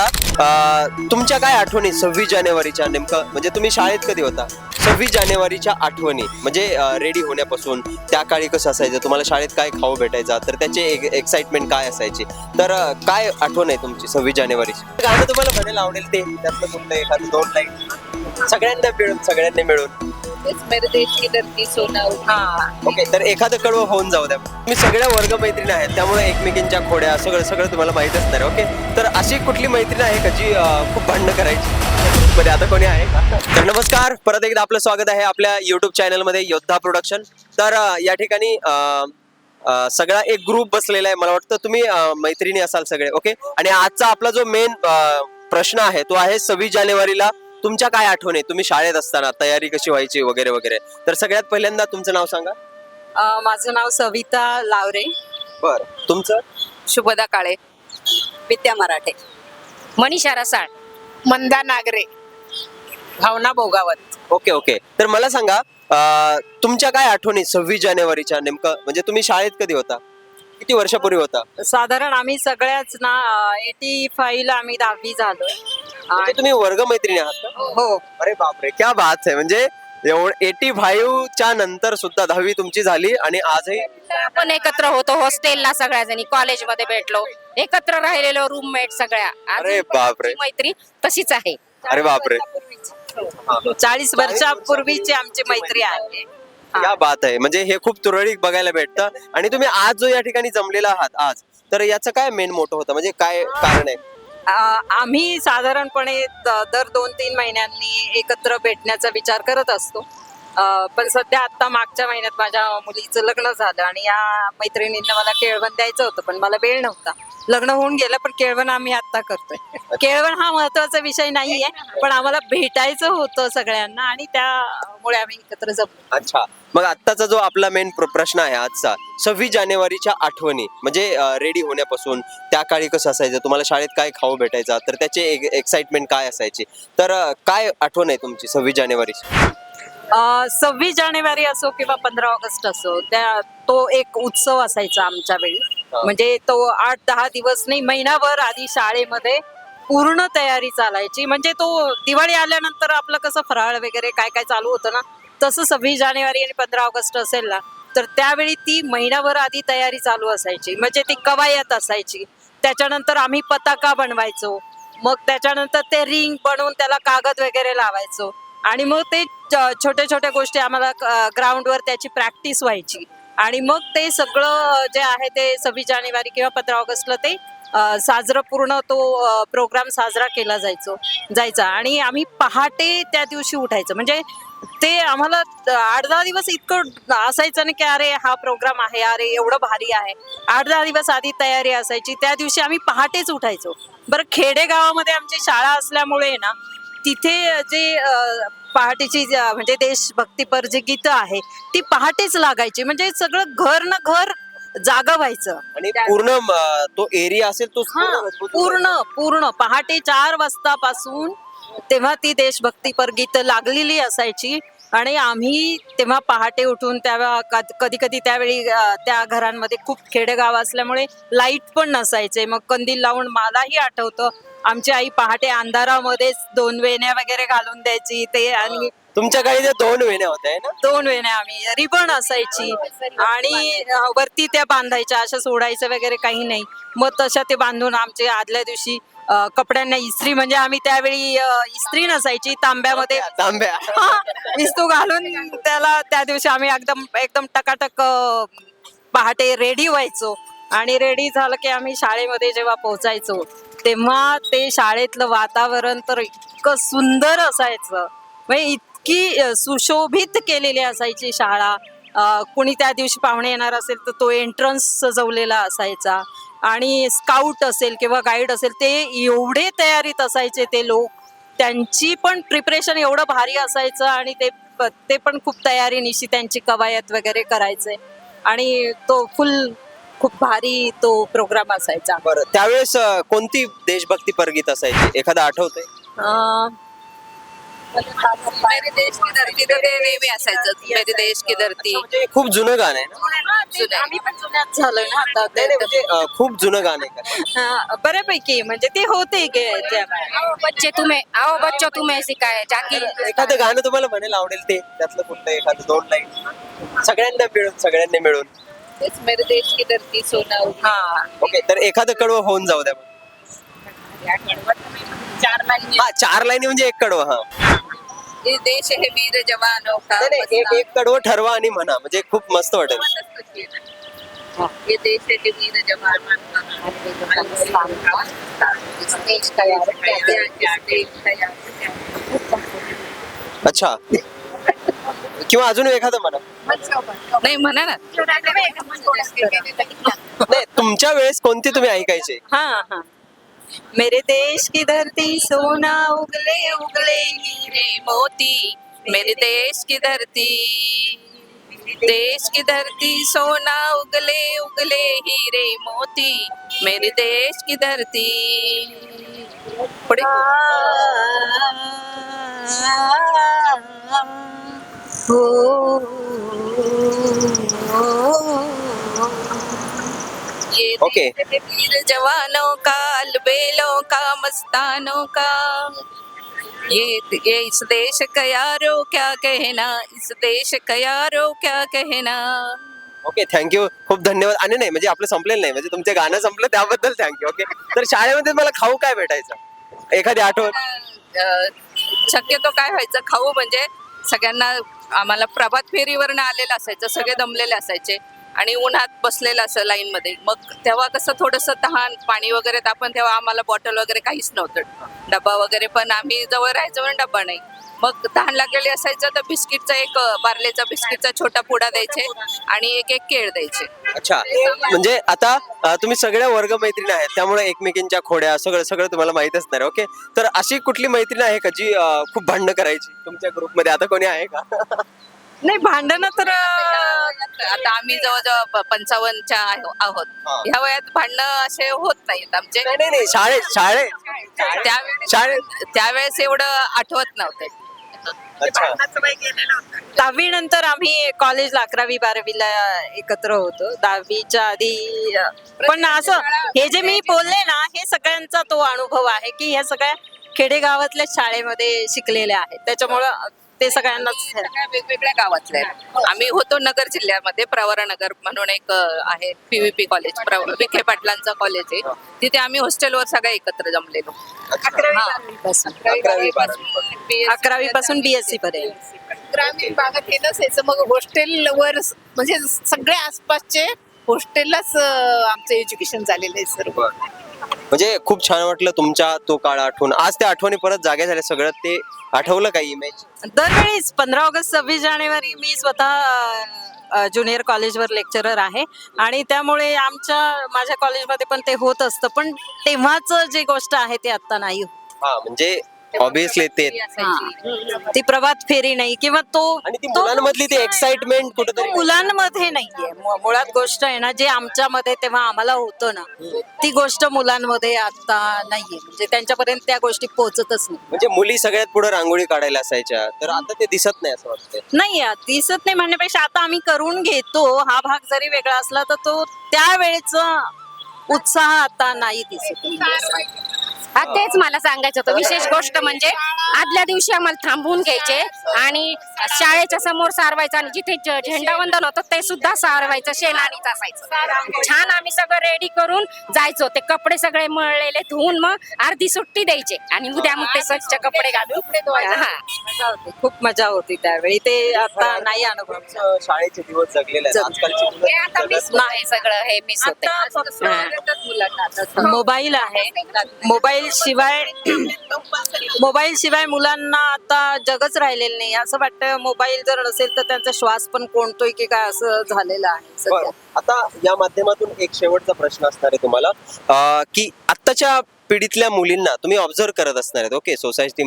सांगा तुमच्या काय आठवणी सव्वीस जानेवारीच्या नेमकं? म्हणजे तुम्ही शाळेत कधी होता? सव्वीस जानेवारीच्या आठवणी म्हणजे रेडी होण्यापासून त्या काळी कसं असायचं? तुम्हाला शाळेत काय खाऊ भेटायचा? तर त्याचे एक एक्साइटमेंट काय असायची? तर काय आठवण आहे तुमची सव्वीस जानेवारीची? गाणं तुम्हाला म्हणायला आवडेल ते त्यातलं कुठलं एखादं दोन लाईन सगळ्यांना मिळून सगळ्यांनी मिळून. मेरे देश की धरती सोना हा. ओके तर एखादं कडवं होऊन जाऊ द्या. मी सगळ्या वर्ग मैत्रीण आहेत त्यामुळे एकमेकींच्या खोड्या सगळं सगळं तुम्हाला माहीत असणार ओके? तर अशी कुठली मैत्रीण आहे का जी अं, खूप भांडणं करायची? बरे आता कोणी आहे का? तर नमस्कार परत एकदा आपलं स्वागत आहे आपल्या युट्यूब चॅनलमध्ये योद्धा प्रोडक्शन तर अं, या ठिकाणी अं, अं, सगळा एक ग्रुप बसलेला आहे मला वाटतं तुम्ही अं, मैत्रिणी असाल सगळे ओके? आणि आजचा आपला जो मेन प्रश्न आहे तो आहे सव्वीस जानेवारीला तुमच्या काय आठवणी तुम्ही शाळेत असताना तयारी कशी व्हायची वगैरे वगैरे? तर सगळ्यात पहिल्यांदा तुमचं नाव सांगा. अं, माझं नाव सविता लावरे. बर. तुमचं? Shubhada Kale. Vidya Marathe. Manisha Rasal. Manda Nagare. Bhavana Bhogavat okay okay. तर मला सांगा अं, तुमच्या काय आठवणी सव्वीस जानेवारीच्या नेमकं? म्हणजे तुम्ही शाळेत कधी होता? किती वर्षापूर्वी होता? साधारण आम्ही सगळ्याच ना एटी फाईव्ह ला आम्ही दहावी झालोय. म्हणजे तुम्ही वर्ग मैत्रिणी आहात का? हो. अरे बापरे क्या बात आहे म्हणजे एवढं एटी फाईव्ह च्या नंतर सुद्धा दहावी तुमची झाली आणि आजही आपण एकत्र होतो हॉस्टेलला सगळ्या जणी कॉलेजमध्ये भेटलो एकत्र राहिलेलो रूममेट सगळ्या. अरे बापरे. ती मैत्री तशीच आहे. अरे बापरे. चाळीस वर्षापूर्वीची आमची मैत्री आहे. क्या बात आहे. म्हणजे हे खूप तुरळक बघायला भेटतं. आणि तुम्ही आज जो या ठिकाणी जमलेला आहात आज. तर याचं काय मेन मोठं होतं? म्हणजे काय कारण आहे? आम्ही साधारणपणे दर दोन तीन महिन्यांनी एकत्र भेटण्याचा विचार करत असतो. पण सध्या आता मागच्या महिन्यात माझ्या मुलीचं लग्न झालं आणि या मैत्रिणींना मला केळवण द्यायचं होतं पण मला वेळ नव्हता. लग्न होऊन गेलं पण केळवण आम्ही आता करतोय. केळवण हा महत्त्वाचा विषय नाहीये पण आम्हाला भेटायचं होतं सगळ्यांना आणि त्यामुळे आम्ही एकत्र जमलो. अच्छा. मग आत्ताचा जो आपला मेन प्रश्न आहे आजचा सव्वीस जानेवारीच्या आठवणी म्हणजे रेडी होण्यापासून त्या काळी कसं असायचं? तुम्हाला शाळेत काय खाऊ भेटायचा? तर त्याचे एक्साइटमेंट काय असायची? तर अं, काय आठवण आहे तुमची सव्वीस जानेवारीची? सव्वीस जानेवारी असो किंवा पंधरा ऑगस्ट असो त्या तो एक उत्सव असायचा आमच्या वेळी. म्हणजे तो आठ दहा दिवस नाही महिनाभर आधी शाळेमध्ये पूर्ण तयारी चालायची. म्हणजे तो दिवाळी आल्यानंतर आपलं कसं फराळ वगैरे काय काय चालू होतं ना तसं सव्वीस जानेवारी आणि पंधरा ऑगस्ट असेल ना तर त्यावेळी ती महिनाभर आधी तयारी चालू असायची. म्हणजे ती कवायत असायची. त्याच्यानंतर आम्ही पताका बनवायचो. मग त्याच्यानंतर ते रिंग बनवून त्याला कागद वगैरे लावायचो. आणि मग ते छोट्या छोट्या गोष्टी आम्हाला ग्राउंडवर त्याची प्रॅक्टिस व्हायची. आणि मग ते सगळं जे आहे ते सव्वीस जानेवारी किंवा पंधरा ऑगस्टला ते साजरा पूर्ण तो प्रोग्राम साजरा केला जायचो जायचा. आणि आम्ही पहाटे त्या दिवशी उठायचं. म्हणजे ते आम्हाला आठ दहा दिवस इतकं असायचं ना की अरे हा प्रोग्राम आहे अरे एवढं भारी आहे. आठ दहा दिवस आधी तयारी असायची. त्या दिवशी आम्ही पहाटेच उठायचो. बरं खेडेगावामध्ये आमची शाळा असल्यामुळे ना तिथे जे पहाटेची म्हणजे देशभक्तीपर जी गीतं आहे ती पहाटेच लागायची. म्हणजे सगळं घर ना घर जागा व्हायचं. आणि पूर्ण तो एरिया असेल तो हा पूर्ण पूर्ण पहाटे चार वाजतापासून तेव्हा ती देशभक्तीपर गीत लागलेली असायची. आणि आम्ही तेव्हा पहाटे उठून तेव्हा कधी कधी त्यावेळी त्या घरांमध्ये खूप खेडेगाव असल्यामुळे लाइट पण नसायचे. मग कंदील लावून मलाही आठवतं. आमची आई पहाटे अंधारामध्येच दोन वेण्या वगैरे घालून द्यायची ते आणि तुमच्या त्या दोन वेण्या होत्या है ना? दोन वेण्या आम्ही रिबन असायची. आणि वरती त्या बांधायच्या अशा सोडायचं वगैरे काही नाही. मग तशा ते बांधून आमचे आदल्या दिवशी अ, कपड्यांना इस्त्री म्हणजे आम्ही त्यावेळी अ, इस्त्री नसायची तांब्यामध्ये. तांब्या. इस्तू घालून त्याला त्या दिवशी आम्ही एकदम एकदम टकाटक अ, पहाटे रेडी व्हायचो. आणि रेडी झालं की आम्ही शाळेमध्ये जेव्हा पोहोचायचो. तेव्हा ते शाळेतलं वातावरण तर इतकं सुंदर असायचं. म्हणजे इतकी सुशोभित केलेली असायची शाळा. कुणी त्या दिवशी पाहुणे येणार असेल तर तो एंट्रन्स सजवलेला असायचा. आणि स्काउट असेल किंवा गाईड असेल ते एवढे तयारीत असायचे ते लोक. त्यांची पण प्रिपरेशन एवढं भारी असायचं आणि ते ते पण खूप तयारीनिशी त्यांची कवायत वगैरे करायचे. आणि तो फुल खूप भारी तो प्रोग्राम असायचा. बरं त्यावेळेस अं, कोणती देशभक्ती परगीत असायची? एखादा आठवतंय? अं, मेरे देश की धरती तर ते नेहमी असायचं. मेरे देश की धरती. म्हणजे खूप जुनं गाणं आहे ना? जुनं आहे. आम्ही पण जुन्यात झालोय ना आता. नाही, नाही, म्हणजे अं, खूप जुनं गाणं आहे का? हा, बऱ्यापैकी. म्हणजे ते होते गे त्या आओ बच्चे तुम्हें आओ बच्चो तुम्हें सिखाए जाकी एखादं गाणं तुम्हाला म्हणायला आवडेल ते? त्यातलं कुठलं एखादं दोन लाईन. सगळ्यांना मिळून सगळ्यांनी मिळून. तेच मेरे देश की धरती सोना हा. ओके तर एखादं कडवं होऊन जाऊ द्या. चार लाईन हा चार लाईनी म्हणजे एक कडवं हा. ये देश है वीर जवानों का नाही, नाही, एक एक कडवं ठरवा आणि म्हणा म्हणजे खूप मस्त वाटेल. ये देश है वीर जवानों का इस देश का यार इस देश का यार अच्छा. किंवा अजून एखादं म्हणा. नाही म्हणा ना. नाही तुमच्या वेळेस कोणती तुम्ही ऐकायचे? हा हा. मेरे देश की धरती सोना उगले उगले हीरे मोती. मेरे देश की धरती देश की धरती सोना उगले उगले हीरे मोती. मेरे देश की धरती. पुढे. ये ओके. वीर जवानों का अलबेलों का मस्तानों का। ये ये इस देश का यारो क्या कहना इस देश का यारो क्या कहना। ओके थँक्यू खूप धन्यवाद. आणि नाही म्हणजे आपलं संपलेलं नाही म्हणजे तुमचे गाणं संपलं त्याबद्दल थँक्यू ओके तर शाळेमध्ये मला खाऊ काय भेटायचं? एखादी आठवण? अं, शक्यतो काय व्हायचं खाऊ म्हणजे सगळ्यांना आम्हाला प्रभात फेरीवरनं आलेलं असायचं सगळे दमलेले असायचे. आणि उन्हात बसलेलं असं लाईन मध्ये मग तेव्हा कसं थोडंसं तहान पाणी वगैरे तर आपण तेव्हा आम्हाला बॉटल वगैरे काहीच नव्हतं. डबा वगैरे पण आम्ही जवळ राहायचो म्हणून डबा नाही. मग तहान लागलेली असायचं तर बिस्किटचा एक बार्लेचा बिस्किटचा छोटा पुडा द्यायचे आणि एक एक केळ द्यायचे. अच्छा. म्हणजे आता तुम्ही सगळ्या वर्ग मैत्रीण आहेत. त्यामुळे एकमेकींच्या खोड्या सगळं सगळं तुम्हाला माहीत असणार ओके? तर अशी कुठली मैत्रीण आहे का जी खूप भांडणं करायची? तुमच्या ग्रुपमध्ये आता कोणी आहे का? नाही भांडणं तर आता आम्ही जवळजवळ पंचावन्नच्या आहो- आहोत. ह्या वयात भांडणं असे होत नाहीत. आमचे नाही नाही नाही शाळेत शाळेत. त्यावेळेस शाळेत. त्यावेळेस एवढं आठवत नव्हतं. अच्छा. दहावी नंतर आम्ही कॉलेजला अकरावी बारावीला एकत्र होतो. दहावीच्या आधी पण असं हे जे मी बोलले ना हे सगळ्यांचा तो अनुभव आहे की ह्या सगळ्या खेडेगावातल्या शाळेमध्ये शिकलेल्या आहेत. त्याच्यामुळं ते सगळ्यांनाच सगळ्या वेगवेगळ्या गावातल्या आहेत. आम्ही होतो नगर जिल्ह्यामध्ये प्रवरानगर म्हणून एक आहे पीव्हीपी कॉलेज विखे पाटलांचं कॉलेज आहे. तिथे आम्ही हॉस्टेलवर सगळे एकत्र जमलेलो. हा. अकरावी, पासून. बीएससी पर्यंत. ग्रामीण भागात हे नसायचं मग हॉस्टेलवर म्हणजे सगळे आसपासचे हॉस्टेललाच आमचं एज्युकेशन झालेलं आहे सर्व म्हणजे खूप छान वाटलं तुमच्या तो काळ आठवून. आज त्या आठवणी परत जागे झाल्या. सगळं ते आठवलं काही इमेज दरवेळीच पंधरा ऑगस्ट सव्वीस जानेवारी मी स्वतः ज्युनियर कॉलेजवर लेक्चरर आहे. आणि त्यामुळे आमच्या माझ्या कॉलेजमध्ये पण ते होत असतं. पण तेव्हाच जी गोष्ट आहे ती आता नाही होत. हा म्हणजे ऑब्विसली ते ती प्रभात फेरी नाही किंवा तो आणि ती तो- मुलांमधली ती एक्साइटमेंट कुठेतरी. मुलांमध्ये नाहीये. मु- मुळात गोष्ट आहे ना जे आमच्यामध्ये तेव्हा आम्हाला होतं ना ती गोष्ट मुलांमध्ये आता नाहीये. म्हणजे त्यांच्यापर्यंत त्या गोष्टी पोहोचतच नाही. म्हणजे मुली सगळ्यात पुढे रांगोळी काढायला असायच्या तर आता ते दिसत नाही असं वाटतं नाही यार, दिसत नाही म्हणण्यापेक्षा आता आम्ही करून घेतो. हा भाग जरी वेगळा असला तर तो त्यावेळेचा उत्साह आता नाही दिसत. तेच मला सांगायचं होतं. विशेष गोष्ट म्हणजे आदल्या दिवशी आम्हाला थांबवून घ्यायचे आणि शाळेच्या समोर सारवायचं आणि जिथे झेंडावंदन होतं ते सुद्धा सारवायचं शेणानीच असायचं. छान आम्ही सगळं रेडी करून जायचो. ते कपडे सगळे मळलेले धुवून मग अर्धी सुट्टी द्यायचे आणि उद्या मग ते स्वच्छ कपडे घालून. हा. मजा होती खूप मजा होती त्यावेळी. ते आता नाही अनुभव. शाळेचे दिवस जगलेले आता मिस नाही सगळं. हे मिस होते मोबाईल आहे. मोबाईल शिवाय मोबाईल शिवाय मुलांना आता जगच राहिलेलं नाही. असं वाटतं मोबाईल जर नसेल तर त्यांचा श्वास पण कोणतोय की काय असं झालेलं आहे आता या माध्यमातून एक शेवटचा प्रश्न असणार आहे तुम्हाला. की आत्ताच्या पिढीतल्या मुलींना तुम्ही ऑब्झर्व करत असणार आहेत. Okay society